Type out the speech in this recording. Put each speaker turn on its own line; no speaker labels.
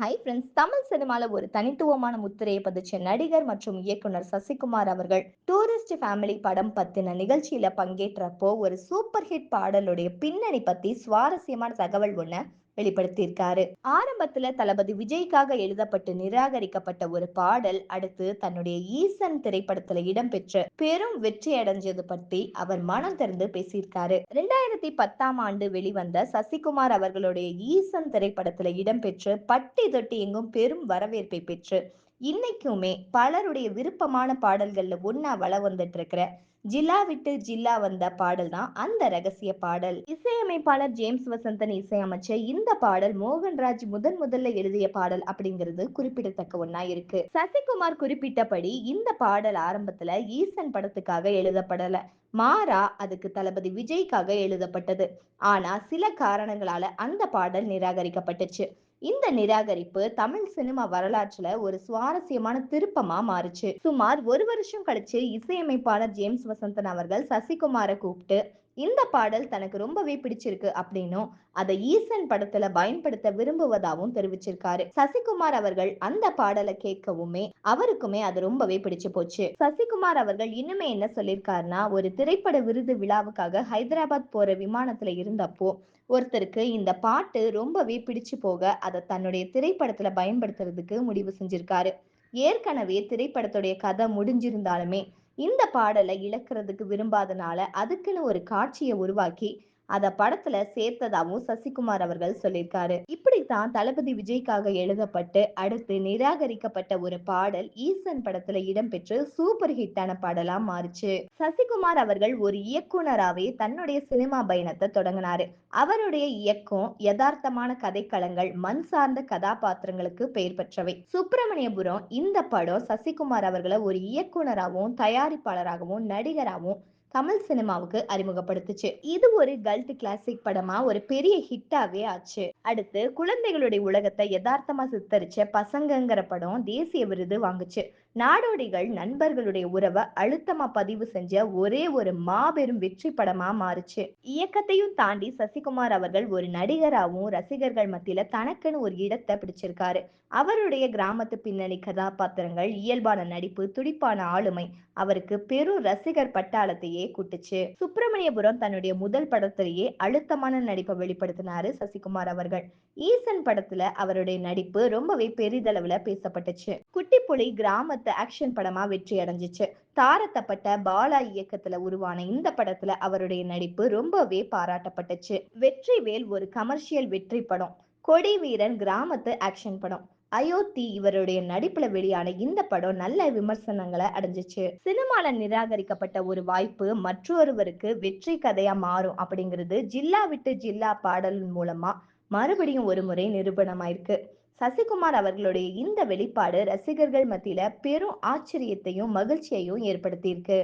Hi friends Tamil சினிமால ஒரு தனித்துவமான முத்திரையை பதிச்ச நடிகர் மற்றும் இயக்குனர் சசிகுமார் அவர்கள் டூரிஸ்ட் ஃபேமிலி படம் பத்தின நிகழ்ச்சியில பங்கேற்றப்போ ஒரு சூப்பர் ஹிட் பாடலுடைய பின்னணி பத்தி சுவாரஸ்யமான தகவல் ஒண்ண வெளிப்படுத்தியிருக்காரு. ஆரம்பத்துல தளபதி விஜய்க்காக எழுதப்பட்டு நிராகரிக்கப்பட்ட ஒரு பாடல் அடுத்து தன்னுடைய ஈசன் திரைப்படத்துல இடம்பெற்று பெரும் வெற்றி அடைஞ்சது பற்றி அவர் மனம் திறந்து பேசியிருக்காரு. ரெண்டாயிரத்தி பத்தாம் ஆண்டு வெளிவந்த சசிகுமார் அவர்களுடைய ஈசன் திரைப்படத்துல இடம்பெற்று பட்டி தொட்டு எங்கும் பெரும் வரவேற்பை பெற்று இன்னைக்குமே பலருடைய விருப்பமான பாடல்கள்ல ஒன்னா வள வந்துட்டு இருக்கிற ஜில்லா விட்டு ஜில்லா வந்த பாடல் தான் அந்த ரகசிய பாடல். இசையமைப்பாளர் ஜேம்ஸ் வசந்தன் இசையமைச்ச இந்த பாடல் மோகன்ராஜ் முதன் முதல்ல எழுதிய பாடல் அப்படிங்கிறது குறிப்பிடத்தக்க ஒன்னா இருக்கு. சசிகுமார் குறிப்பிட்டபடி இந்த பாடல் ஆரம்பத்துல ஈசன் படத்துக்காக எழுதப்படல. மாறா அதுக்கு தளபதி விஜய்க்காக எழுதப்பட்டது. ஆனா சில காரணங்களால அந்த பாடல் நிராகரிக்கப்பட்டுச்சு. இந்த நிராகரிப்பு தமிழ் சினிமா வரலாற்றுல ஒரு சுவாரஸ்யமான திருப்பமா மாறுச்சு. சுமார் ஒரு வருஷம் கழிச்சு இசையமைப்பாளர் ஜேம்ஸ் வசந்தன் அவர்கள் சசிகுமாரை கூப்பிட்டு இந்த பாடல் தனக்கு ரொம்பவே பிடிச்சிருக்கு அப்படின்னும் அதை ஈசன் படத்துல பயன்படுத்த விரும்புவதாகவும் தெரிவிச்சிருக்காரு. சசிகுமார் அவர்கள் அந்த பாடலை கேட்கவுமே அவருக்குமே அது ரொம்பவே பிடிச்சு போச்சு. சசிகுமார் அவர்கள் இன்னுமே என்ன சொல்லியிருக்காருன்னா ஒரு திரைப்பட விருது விழாவுக்காக ஹைதராபாத் போற விமானத்துல இருந்தப்போ ஒருத்தருக்கு இந்த பாட்டு ரொம்பவே பிடிச்சு போக அதை தன்னுடைய திரைப்படத்துல பயன்படுத்துறதுக்கு முடிவு செஞ்சிருக்காரு. ஏற்கனவே திரைப்படத்துடைய கதை முடிஞ்சிருந்தாலுமே இந்த பாடலை இழக்கிறதுக்கு விரும்பாதனால அதுக்குன்னு ஒரு காட்சியை உருவாக்கி அத படத்துல சேர்த்ததாகவும் சசிகுமார் அவர்கள் சொல்லியிருக்காரு. இப்படித்தான் தளபதி விஜய்க்காக எழுதப்பட்டு அடுத்து நிராகரிக்கப்பட்ட ஒரு பாடல் ஈசன் படத்துல இடம்பெற்று சூப்பர் ஹிட்டான பாடலா மாறுச்சு. சசிகுமார் அவர்கள் ஒரு இயக்குனராவே தன்னுடைய சினிமா பயணத்தை தொடங்கினாரு. அவருடைய இயக்கம் யதார்த்தமான கதைக்களங்கள் மண் சார்ந்த கதாபாத்திரங்களுக்கு பெயர் பெற்றவை. சுப்பிரமணியபுரம் இந்த படம் சசிகுமார் அவர்களை ஒரு இயக்குனராகவும் தயாரிப்பாளராகவும் நடிகராகவும் தமிழ் சினிமாவுக்கு அறிமுகப்படுத்துச்சு. இது ஒரு கல்ட் கிளாசிக் படமா ஒரு பெரிய ஹிட்டாவே ஆச்சு. அடுத்து குழந்தைகளுடைய உலகத்தை யதார்த்தமா சித்தரிச்ச பசங்கங்கிற படம் தேசிய விருது வாங்குச்சு. நாடோடிகள் நண்பர்களுடைய உறவை அழுத்தமா பதிவு செஞ்ச ஒரே ஒரு மாபெரும் வெற்றி படமா மாறுச்சு. இயக்கத்தையும் தாண்டி சசிகுமார் அவர்கள் ஒரு நடிகராகவும் ரசிகர்கள் மத்தியில தனக்குன்னு ஒரு இடத்தை பிடிச்சிருக்காரு. அவருடைய கிராமத்து பின்னணி கதாபாத்திரங்கள் இயல்பான நடிப்பு துடிப்பான ஆளுமை அவருக்கு பெரும் ரசிகர் பட்டாளத்தையே கூட்டுச்சு. சுப்பிரமணியபுரம் தன்னுடைய முதல் படத்திலேயே அழுத்தமான நடிப்பை வெளிப்படுத்தினாரு சசிகுமார் அவர்கள். ஈசன் படத்துல அவருடைய நடிப்பு ரொம்பவே பெரிதளவுல பேசப்பட்டுச்சு. குட்டிப்புலி கிராம சமத்து ஆக்ஷன் படமா வெற்றி அடைஞ்சிச்சு. தாரத்தப்பட்ட பாலா இயக்கத்துல உருவான இந்த படத்துல அவருடைய நடிப்பு ரொம்பவே பாராட்டப்பட்டுச்சு. வெற்றிவேல் ஒரு கமர்ஷியல் வெற்றி படம். கொடி வீரன் கிராமத்து ஆக்ஷன் படம். அயோத்தி இவருடைய நடிப்புல வெளியான இந்த படம் நல்ல விமர்சனங்களை அடைஞ்சிச்சு. சினிமால நிராகரிக்கப்பட்ட ஒரு வாய்ப்பு மற்றொருவருக்கு வெற்றி கதையா மாறும் அப்படிங்கிறது ஜில்லா விட்டு ஜில்லா பாடல் மூலமா மறுபடியும் ஒரு முறை நிரூபணமாயிருக்கு. சசிகுமார் அவர்களுடைய இந்த வெளிப்பாடு ரசிகர்கள் மத்தியில பெரும் ஆச்சரியத்தையும் மகிழ்ச்சியையும் ஏற்படுத்தியிருக்கு.